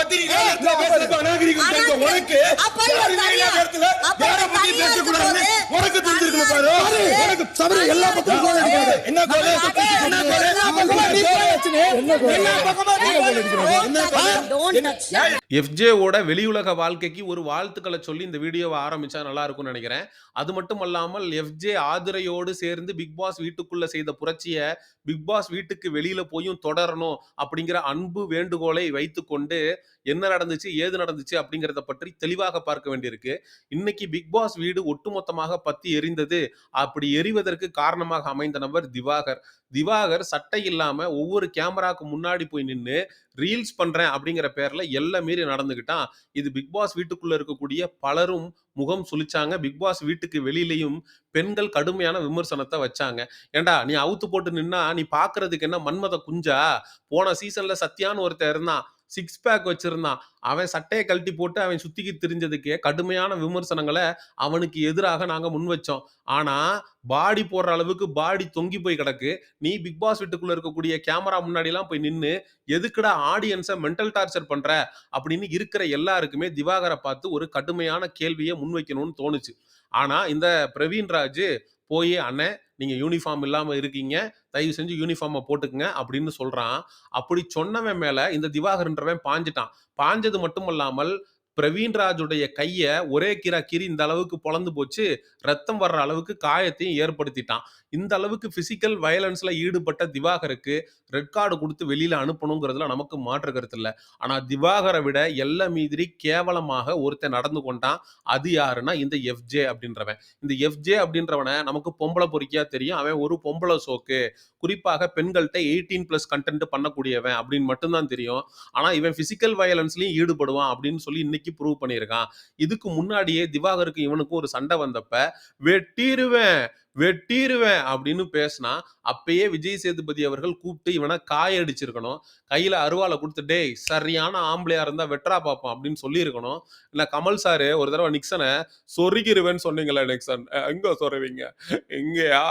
பத்திரிகை பேசுறது அநாகரிகம் தெரிஞ்ச உனக்கு அப்ப யாரு நேரத்துல யாரை பத்தி பேசக்கூடாதுன்னு இருக்கும்போது உனக்கு தெரிஞ்சிருக்கணும் பாரு உனக்கு சபரி எல்லா பக்கமும் கோல் அடிக்காது. என்ன கோலு? என்ன கோலு? எல்லா பக்கமா நீ கோலு வச்சுன்னு. எல்லா பக்கமா நீ கோலு touch. எஃப்ஜேவோட வெளியுலக வாழ்க்கைக்கு ஒரு வாழ்த்துக்களை சொல்லி இந்த வீடியோவை ஆரம்பிச்சா நல்லா இருக்கும்னு நினைக்கிறேன் அது மட்டும் அல்லாமல் எஃப்ஜே ஆதிரையோடு சேர்ந்து பிக் பாஸ் வீட்டுக்குள்ள செய்த புரட்சியை பிக் பாஸ் வீட்டுக்கு வெளியில போயும் தொடரணும் அப்படிங்கிற அன்பு வேண்டுகோளை வைத்துக்கொண்டு என்ன நடந்துச்சு ஏது நடந்துச்சு அப்படிங்கிறத பற்றி தெளிவாக பார்க்க வேண்டியிருக்கு இன்னைக்கு பிக் பாஸ் வீடு ஒட்டுமொத்தமாக பத்தி எரிந்தது அப்படி எரிவதற்கு காரணமாக அமைந்த நபர் திவாகர். திவாகர் சட்டை இல்லாம ஒவ்வொரு கேமராக்கு முன்னாடி போய் நின்று ரீல்ஸ் பண்றேன் அப்படிங்கிற பேர்ல எல்லாம் மீறி நடந்துக்கிட்டான் இது பிக் பாஸ் வீட்டுக்குள்ள இருக்கக்கூடிய பலரும் முகம் சுளிச்சாங்க. பிக் பாஸ் வீட்டுக்கு வெளியிலையும் பெண்கள் கடுமையான விமர்சனத்தை வச்சாங்க. ஏண்டா நீ அவுத்து போட்டு நின்னா நீ பாக்குறதுக்கு என்ன மன்மத குஞ்சா? போன சீசன்ல சத்யான்னு ஒருத்தர் இருந்தான். சிக்ஸ் பேக் வச்சிருந்தான். அவன் சட்டையை கழட்டி போட்டு அவன் சுத்திக்கு திரிஞ்சதுக்கே கடுமையான விமர்சனங்களை அவனுக்கு எதிராக நாங்க முன் வச்சோம். ஆனா பாடி போடுற அளவுக்கு பாடி தொங்கி போய் கிடக்கு. நீ பிக் பாஸ் வீட்டுக்குள்ள இருக்கக்கூடிய கேமரா முன்னாடி எல்லாம் போய் நின்று எதுக்குடா ஆடியன்ஸை மென்டல் டார்ச்சர் பண்ற? அப்படின்னு இருக்கிற எல்லாருக்குமே திவாகரை பார்த்து ஒரு கடுமையான கேள்வியை முன்வைக்கணும்னு தோணுச்சு. ஆனா இந்த பிரவீன் ராஜ் போய் அண்ணன் நீங்க யூனிஃபார்ம் இல்லாம இருக்கீங்க. தயவு செஞ்சு யூனிஃபார்மை போட்டுக்குங்க அப்படின்னு சொல்கிறான் அப்படி சொன்னவன் மேலே இந்த திவாகர்ன்றவன் பாஞ்சிட்டான். பாஞ்சது மட்டும் இல்லாமல் பிரவீன் ராஜுடைய கையை ஒரே கிரா கிரி இந்த அளவுக்கு பொழந்து போச்சு. ரத்தம் வர்ற அளவுக்கு காயத்தையும் ஏற்படுத்திட்டான். இந்த அளவுக்கு பிசிக்கல் வயலன்ஸ்ல ஈடுபட்ட திவாகருக்கு ரெட் கார்டு கொடுத்து வெளியில அனுப்பணுங்கிறதுல நமக்கு மாற்று கருத்து இல்லை. ஆனா திவாகரை விட எல்ல மீதிரி கேவலமாக ஒருத்தன் நடந்து கொண்டான். அது யாருன்னா இந்த எஃப்ஜே அப்படின்றவன். இந்த எஃப்ஜே அப்படின்றவனை நமக்கு பொம்பளை பொறுக்கியா தெரியும். அவன் ஒரு பொம்பளை சோக்கு. குறிப்பாக பெண்கள்கிட்ட எயிட்டீன் பிளஸ் கண்டென்ட் பண்ணக்கூடியவன் அப்படின்னு மட்டும்தான் தெரியும். ஆனா இவன் பிசிக்கல் வயலன்ஸ்லயும் ஈடுபடுவான் அப்படின்னு சொல்லி இன்னைக்கு ப்ரூவ் பண்ணியிருக்கான். இதுக்கு முன்னாடியே திவாகருக்கு இவனுக்கும் ஒரு சண்டை வந்தப்ப வெட்டிருவேன் வெட்டிருவேன் அப்படின்னு பேசினா அப்பயே விஜய் சேதுபதி அவர்கள் கூப்பிட்டு இவனை காய அடிச்சிருக்கணும் கையில அருவாளை கொடுத்து டேய் சரியான ஆம்பளையா இருந்தா வெட்டரா பார்ப்போம் அப்படின்னு சொல்லியிருக்கணும். இல்ல கமல் சாரு ஒரு தடவை நிக்சனை சொருகிருவேன்னு சொன்னீங்களே நிக்சன். எங்க சொருவீங்க? இங்கயா?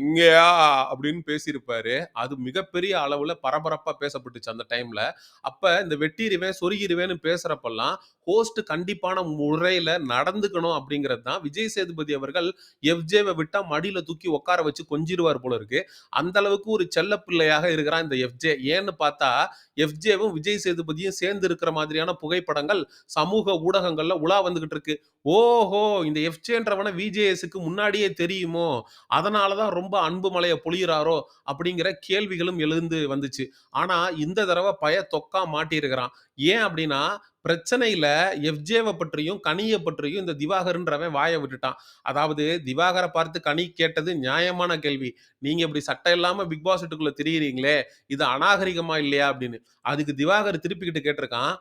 இங்கயா? அப்படின்னு பேசியிருப்பாரு. அது மிகப்பெரிய அளவுல பரபரப்பா பேசப்பட்டுச்சு அந்த டைம்ல. அப்ப இந்த வெட்டிருவேன் சொருகிருவேன்னு பேசுறப்பெல்லாம் ஹோஸ்ட் கண்டிப்பான முறையில நடந்துக்கணும் அப்படிங்கிறது தான் விஜய் சேதுபதி அவர்கள் எஃப்ஜேவை விட்டா மடியில தூக்கி உட்கார வச்சு கொஞ்சிருவார் போல இருக்கு. அந்த அளவுக்கு ஒரு செல்ல பிள்ளையாக இருக்கிறான் இந்த எஃப்ஜே ஏன்னு பார்த்தா எஃப்ஜேவும் விஜய் சேதுபதியும் சேர்ந்து இருக்கிற மாதிரியான புகைப்படங்கள் சமூக ஊடகங்கள்ல உலா வந்துகிட்டு இருக்கு. ஓஹோ இந்த எஃப்ஜேன்றவன விஜேஎஸ்க்கு முன்னாடியே தெரியுமோ? அதனாலதான் ரொம்ப அன்பு மலையை பொழியிறாரோ? அப்படிங்கிற கேள்விகளும் எழுந்து வந்துச்சு. ஆனா இந்த தடவை பய தொக்கா மாட்டியிருக்கிறான். ஏன் அப்படின்னா பிரச்சனையில எஃப்ஜேவை பற்றியும் கனியை பற்றியும் இந்த திவாகர்ன்றவன் வாயை விட்டுட்டான். அதாவது திவாகரை பார்த்து கனி கேட்டது நியாயமான கேள்வி. நீங்க இப்படி சட்டை இல்லாம பிக் பாஸ் வீட்டுக்குள்ள திரியிறீங்களே இது அநாகரிகமா இல்லையா அப்படின்னு. அதுக்கு திவாகர் திருப்பிக்கிட்டு கேட்டிருக்கான்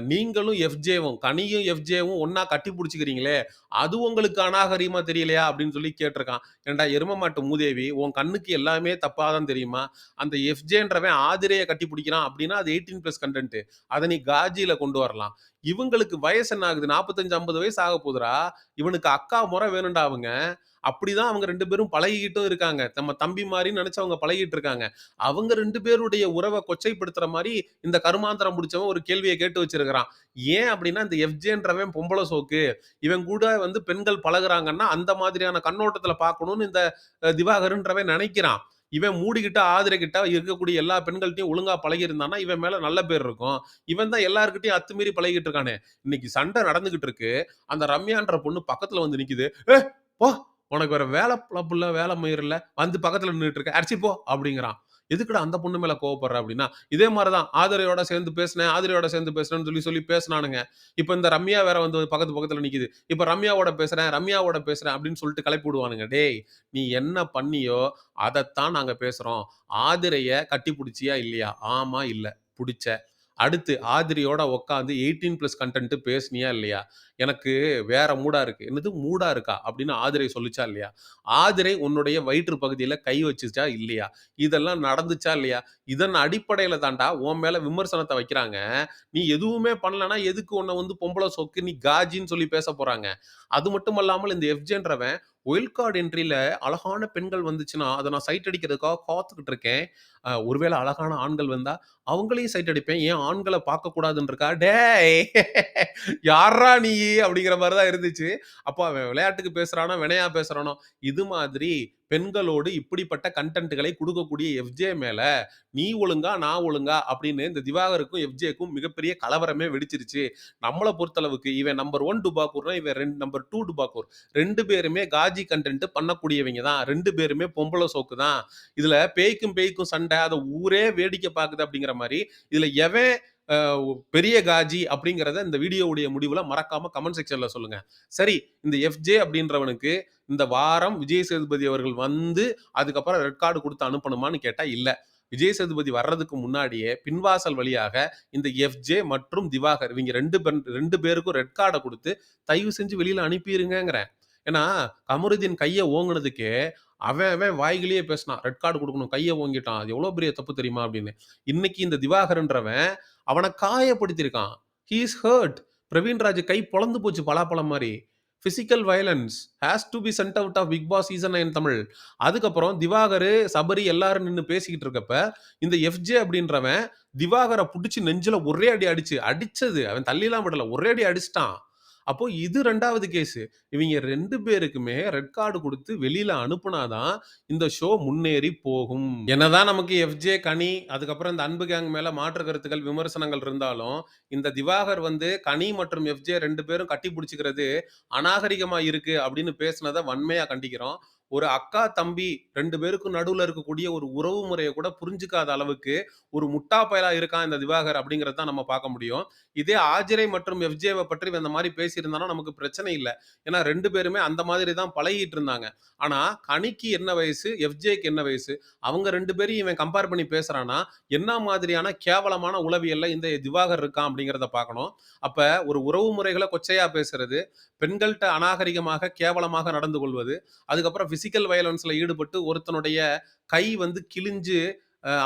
நீங்களும் எஃப்ஜேவும் கனியும் எஃப்ஜேவும் ஒன்றா கட்டி பிடிச்சிக்கிறீங்களே அது உங்களுக்கு அநாகரிகமா தெரியலையா? அப்படின்னு சொல்லி கேட்டிருக்கான். ஏன்டா எரும மாட்டு மூதேவி உன் கண்ணுக்கு எல்லாமே தப்பாதான் தெரியுமா? அந்த எஃப்ஜேன்றவன் ஆதிரையை கட்டி பிடிக்கிறான் அப்படின்னா அது எயிட்டீன் ப்ளஸ் கண்டென்ட் அதை நீ காஜியில் கொண்டு வரலாம். இவங்களுக்கு வயசு என்ன ஆகுது நாற்பத்தஞ்சு ஐம்பது வயசு ஆக போகுதுடா இவனுக்கு அக்கா முறை வேணும்டா அவங்க. அப்படிதான் அவங்க ரெண்டு பேரும் பழகிக்கிட்டும் இருக்காங்க. நம்ம தம்பி மாதிரி நினைச்சு அவங்க பழகிட்டு இருக்காங்க அவங்க ரெண்டு பேருடைய உறவை கொச்சைப்படுத்துற மாதிரி இந்த கருமாந்திரம் முடிச்சவன் ஒரு கேள்வியை கேட்டு வச்சிருக்கிறான். ஏன் அப்படின்னா இந்த எஃப்ஜேன்றவன் பொம்பளை சோக்கு. இவன் கூட வந்து பெண்கள் பழகுறாங்கன்னா அந்த மாதிரியான கண்ணோட்டத்துல பார்க்கணும்னு இந்த திவாகருன்றவன் நினைக்கிறான். இவன் மூடிக்கிட்ட ஆதரக்கிட்ட இருக்கக்கூடிய எல்லா பெண்கள்ட்டையும் ஒழுங்கா பழகி இருந்தானா இவன் மேல நல்ல பேர் இருக்கும். இவன் தான் எல்லாருக்கிட்டையும் அத்துமீறி பழகிட்டு இருக்கானே இன்னைக்கு சண்டை நடந்துகிட்டு இருக்கு அந்த ரம்யான்ற பொண்ணு பக்கத்துல வந்து நிக்குது. ஏ போ! உனக்கு வேற வேலை புள்ள வேலை முயறல வந்து பக்கத்தில் நின்றுட்டு இருக்க அடிச்சு அப்படிங்கிறான். எதுக்குடா அந்த பொண்ணு மேல கோவப்படுற அப்படின்னா இதே மாதிரிதான் ஆதரையோட சேர்ந்து பேசினேன் ஆதரையோட சேர்ந்து பேசுறேன்னு சொல்லி சொல்லி பேசினானுங்க. இப்போ இந்த ரம்யா வேற வந்து பக்கத்து பக்கத்துல நிக்குது. இப்போ ரம்யாவோட பேசுறேன் ரம்யாவோட பேசுறேன் அப்படின்னு சொல்லிட்டு கிளப்பி விடுவானுங்க. டேய் நீ என்ன பண்ணியோ அதைத்தான் நாங்க பேசுறோம். ஆதிரைய கட்டி பிடிச்சியா இல்லையா? ஆமா இல்ல. பிடிச்ச அடுத்து ஆதிரியோட உட்காந்து எயிட்டீன் ப்ளஸ் கண்டென்ட் பேசுனியா இல்லையா? எனக்கு வேற மூடா இருக்கு. என்னது மூடா இருக்கா? அப்படின்னு ஆதிரை சொல்லிச்சா இல்லையா? ஆதிரை உன்னுடைய வயிற்று பகுதியில கை வச்சுச்சா இல்லையா? இதெல்லாம் நடந்துச்சா இல்லையா? இதன் அடிப்படையில தாண்டா உன் மேல விமர்சனத்தை வைக்கிறாங்க. நீ எதுவுமே பண்ணலனா எதுக்கு உன்னை வந்து பொம்பளை சொக்கு நீ காஜின்னு சொல்லி பேச போறாங்க? அது மட்டும் இல்லாமல் இந்த எஃப்ஜேன்றவன் ஒயில் கார்டு என்ட்ரியில் அழகான பெண்கள் வந்துச்சுன்னா, அதை நான் சைட் அடிக்கிறதுக்காக காத்துக்கிட்டு இருக்கேன். ஒருவேளை அழகான ஆண்கள் வந்தா, அவங்களையும் சைட் அடிப்பேன். ஏன் ஆண்களை பார்க்கக்கூடாதுன்றக்கா? டேய்! யாரா நீயி? அப்படிங்கிற மாதிரி தான் இருந்துச்சு. அப்போ அவன் விளையாட்டுக்கு பேசுகிறானோ வினையா பேசுகிறானோ இது மாதிரி பெண்களோடு இப்படிப்பட்ட கண்டென்ட்களை கொடுக்கக்கூடிய எஃப்ஜே மேல, நீ ஒழுங்கா, நான் ஒழுங்கா அப்படின்னு இந்த திவாகருக்கும், எஃப்ஜேக்கும் மிகப்பெரிய கலவரமே வெடிச்சிருச்சு. நம்மளை பொறுத்தளவுக்கு இவன் நம்பர் ஒன் டுபாக்கூர்னா, இவன் ரெண்டு நம்பர் டூ டுபாக்கூர். ரெண்டு பேருமே காஜி கண்டென்ட் பண்ணக்கூடியவங்க தான். ரெண்டு பேருமே பொம்பளை சோக்கு தான். இதுல பேய்க்கும் பேய்க்கும் சண்டை, அதை ஊரே வேடிக்கை பார்க்குது அப்படிங்கிற மாதிரி இதுல எவன் பெரிய காஜி அப்படிங்கிறத இந்த வீடியோவுடைய முடிவில் மறக்காம கமெண்ட் செக்ஷனில் சொல்லுங்க. சரி, இந்த எஃப்ஜே அப்படின்றவனுக்கு இந்த வாரம் விஜய் சேதுபதி அவர்கள் வந்து, அதுக்கப்புறம் ரெட் கார்டு கொடுத்து அனுப்பணுமான்னு கேட்டால் இல்லை விஜய் சேதுபதி வர்றதுக்கு முன்னாடியே பின்வாசல் வழியாக இந்த எஃப்ஜே மற்றும் திவாகர் இவங்க ரெண்டு பேர் ரெண்டு பேருக்கும் ரெட் கார்டை கொடுத்து தயவு செஞ்சு வெளியில் அனுப்பிடுங்கிறேன் ஏன்னா, கமருதீன் கையை ஓங்கினதுக்கே அவன் அவன் வாய்கிலேயே பேசினான். ரெட் கார்டு கொடுக்கணும் கையை ஓங்கிட்டான். அது எவ்வளோ பெரிய தப்பு தெரியுமா? அப்படின்னு. இன்னைக்கு இந்த திவாகர்ன்றவன் அவனை காயப்படுத்தியிருக்கான். He is hurt. பிரவீன்ராஜ் கை பொழந்து போச்சு பலாப்பழம் மாதிரி physical violence has to be sent out of Bigg Boss season nine Tamil. அதுக்கப்புறம் திவாகரு, சபரி எல்லாரும் நின்று பேசிக்கிட்டு இருக்கப்ப, இந்த எஃப்ஜே அப்படின்றவன் திவாகரை பிடிச்சி நெஞ்சில் ஒரே அடி அடிச்சு அடிச்சது அவன் தள்ளிலாம் விடல. ஒரே அடி அடிச்சிட்டான் அப்போ இது ரெண்டாவது கேஸு. இவங்க ரெண்டு பேருக்குமே ரெட் கார்டு கொடுத்து வெளியில அனுப்புனா தான், இந்த ஷோ முன்னேறி போகும். என்னதான் நமக்கு எஃப்ஜே, கனி, அதுக்கப்புறம் இந்த அன்பு கேங் மேல மாற்று கருத்துக்கள், விமர்சனங்கள் இருந்தாலும், இந்த திவாகர் வந்து கனி மற்றும் எஃப்ஜே ரெண்டு பேரும் கட்டி பிடிச்சிக்கிறது அநாகரிகமா இருக்கு அப்படின்னு பேசினதை வன்மையா கண்டிக்கிறோம். ஒரு அக்கா, தம்பி ரெண்டு பேருக்கும் நடுவுல இருக்கக்கூடிய ஒரு உறவு முறையை கூட புரிஞ்சுக்காத அளவுக்கு, ஒரு முட்டா பயலா இருக்கான் இந்த திவாகர் அப்படிங்கிறத தான் நம்ம பார்க்க முடியும். இதே ஆஜிரை மற்றும் எஃப்ஜேவை பற்றி இந்த மாதிரி பேசியிருந்தான்னா நமக்கு பிரச்சனை இல்லை ஏன்னா ரெண்டு பேருமே அந்த மாதிரி தான் பழகிட்டு இருந்தாங்க. ஆனா, கனிக்கு என்ன வயசு? எஃப்ஜேக்கு என்ன வயசு? அவங்க ரெண்டு பேரும் இவன் கம்பேர் பண்ணி பேசுறான்னா, என்ன மாதிரியான கேவலமான உளவியல்ல இந்த திவாகர் இருக்கான் அப்படிங்கிறத பார்க்கணும். அப்ப ஒரு உறவு முறைகளை கொச்சையா பேசுறது, பெண்கள்கிட்ட அநாகரிகமாக, கேவலமாக நடந்து கொள்வது, அதுக்கப்புறம் பிசிக்கல் வயலன்ஸ்ல ஈடுபட்டு ஒருத்தனுடைய கை வந்து கிழிஞ்சு,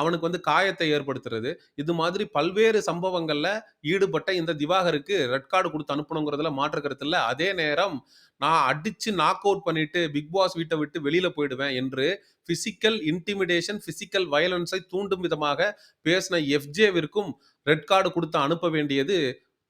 அவனுக்கு வந்து காயத்தை ஏற்படுத்துறது, இது மாதிரி பல்வேறு சம்பவங்கள்ல ஈடுபட்ட இந்த திவாகருக்கு ரெட் கார்டு கொடுத்து அனுப்பணுங்கிறதுல மாற்று கருத்து அதே நேரம், நான் அடிச்சு நாக் அவுட் பண்ணிட்டு பிக் பாஸ் வீட்டை விட்டு வெளியில போயிடுவேன் என்று பிசிக்கல் இன்டிமிடேஷன், பிசிக்கல் வயலன்ஸை தூண்டும் விதமாக பேசின எஃப்ஜேவிற்கும் ரெட் கார்டு கொடுத்து அனுப்ப வேண்டியது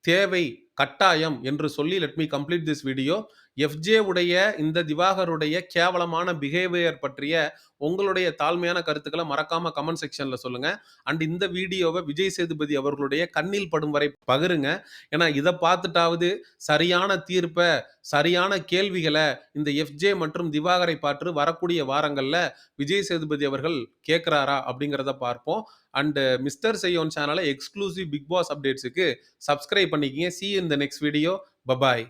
தேவை, கட்டாயம் என்று சொல்லி let me complete this video. FJ உடைய இந்த திவாகருடைய கேவலமான பிஹேவியர் பற்றிய உங்களுடைய தாழ்மையான கருத்துக்களை மறக்காம கமெண்ட் செக்ஷன்ல சொல்லுங்க. அண்ட் இந்த வீடியோவை விஜய் சேதுபதி அவர்களுடைய கண்ணில் படும் வரை பகிருங்க. ஏன்னா, இதை பார்த்துட்டாவது சரியான தீர்ப்பை சரியான கேள்விகளை இந்த எஃப்ஜே மற்றும் திவாகரை பார்த்து வரக்கூடிய வாரங்களில் விஜய் சேதுபதி அவர்கள் கேட்குறாரா அப்படிங்கிறத பார்ப்போம். அண்ட் மிஸ்டர் செய்யோன் சேனலை எக்ஸ்க்ளூசிவ் பிக் பாஸ் அப்டேட்ஸுக்கு சப்ஸ்கிரைப் பண்ணிக்கங்க. சி இந்த in the next video. Bye bye.